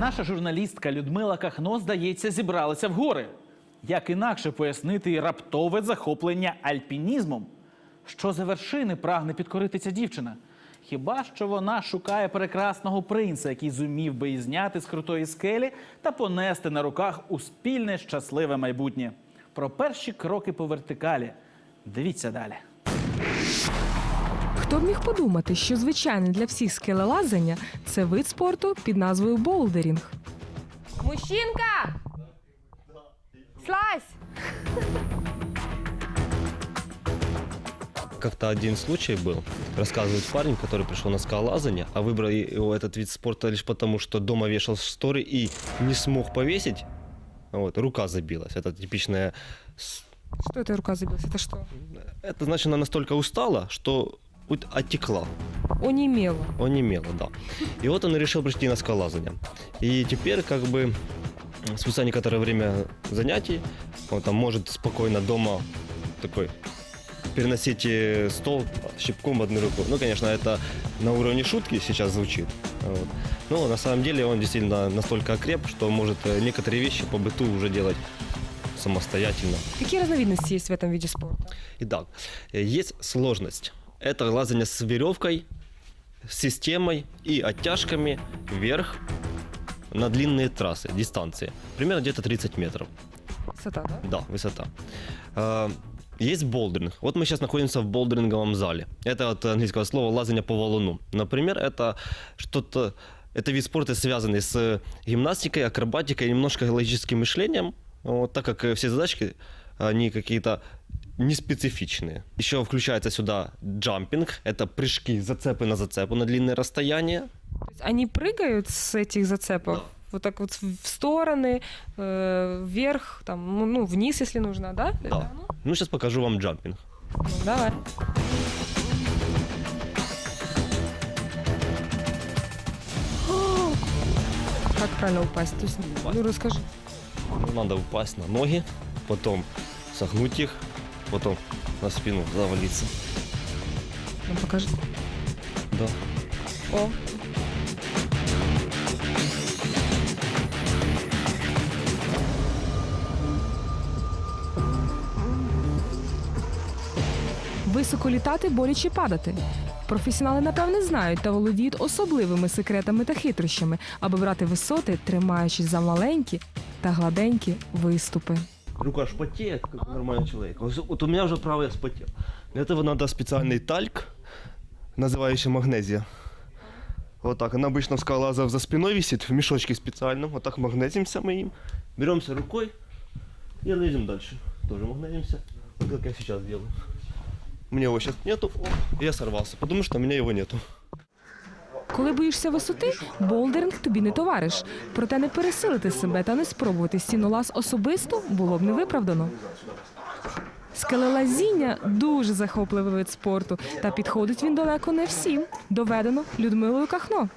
Наша журналістка Людмила Кахно, здається, зібралася в гори. Як інакше пояснити раптове захоплення альпінізмом? Що за вершини прагне підкорити ця дівчина? Хіба що вона шукає прекрасного принца, який зумів би її зняти з крутої скелі та понести на руках у спільне щасливе майбутнє? Про перші кроки по вертикалі. Дивіться далі. Хто б міг подумати, що звичайне для всіх скелелазання це вид спорту під назвою болдерінг. Мужчинка! Слазь! Как-то один случай был. Рассказывает парень, который пришел на скалолазание, а выбрал его этот вид спорта лишь потому, что дома вешал шторы и не смог повесить. Вот, рука забилась. Это типичная... с- Що це рука забилась? Це що? Это значит, она настолько устала, что вот оттекла, Оніміло. онемела, да. И вот он решил прийти на скалолазание. И теперь как бы спустя некоторое время занятий он там может спокойно дома такой переносить э, стол щипком в одну руку. Ну, конечно, это на уровне шутки сейчас звучит. Вот. Но на самом деле он действительно настолько окреп, что может э, некоторые вещи по быту уже делать самостоятельно. Які різновидності є в цьому виді спорту? Итак, э, есть сложность. Это лазание с веревкой, с системой и оттяжками вверх на длинные трассы, дистанции. Примерно где-то 30 метров. Висота, так? Да, высота. А, Есть болдеринг. Вот мы сейчас находимся в болдеринговом зале. Это от английского слова лазание по валуну. Например, это что-то, это вид спорта, связанный с гимнастикой, акробатикой, немножко логическим мышлением, вот, так как э, все задачки, они какие-то неспецифичные. Еще включается сюда джампинг, это прыжки, зацепы на зацепу на длинное расстояние. Тобто Вони пригають з цих зацепів? Да. Вот так вот в стороны, э, вверх, там, ну, ну, вниз, если нужно, да? Да. Ну, Ну, сейчас покажу вам джампинг. ну, давай. О! Как правильно упасть? То есть, ну, расскажи. Ну, Надо упасть на ноги, потом согнуть их, потом на спину завалиться. Ну, покажи. Да. О, Високо літати, боляче падати. Професіонали, напевне, знають та володіють особливими секретами та хитрощами, аби брати висоти, тримаючись за маленькі та гладенькі виступи Рука аж потеет, как у нормального человека. Вот вот у меня уже правая вспотела. Для этого надо специальный тальк, называющий магнезия. Вот так. Она обычно в скалолазов за спиной висит, в мешочке специальном. Вот так магнезимся мы им. Беремся рукой и лезем дальше. Тоже магнезимся. Вот как я сейчас делаю. У меня его сейчас нету. О, я сорвался, потому что у меня его нету. Коли боїшся висоти, болдеринг тобі не товариш. Проте не пересилити себе та не спробувати стінолаз особисто було б невиправдано. Скелелазіння дуже захопливий вид спорту, та підходить він далеко не всім. Доведено Людмилою Кахно.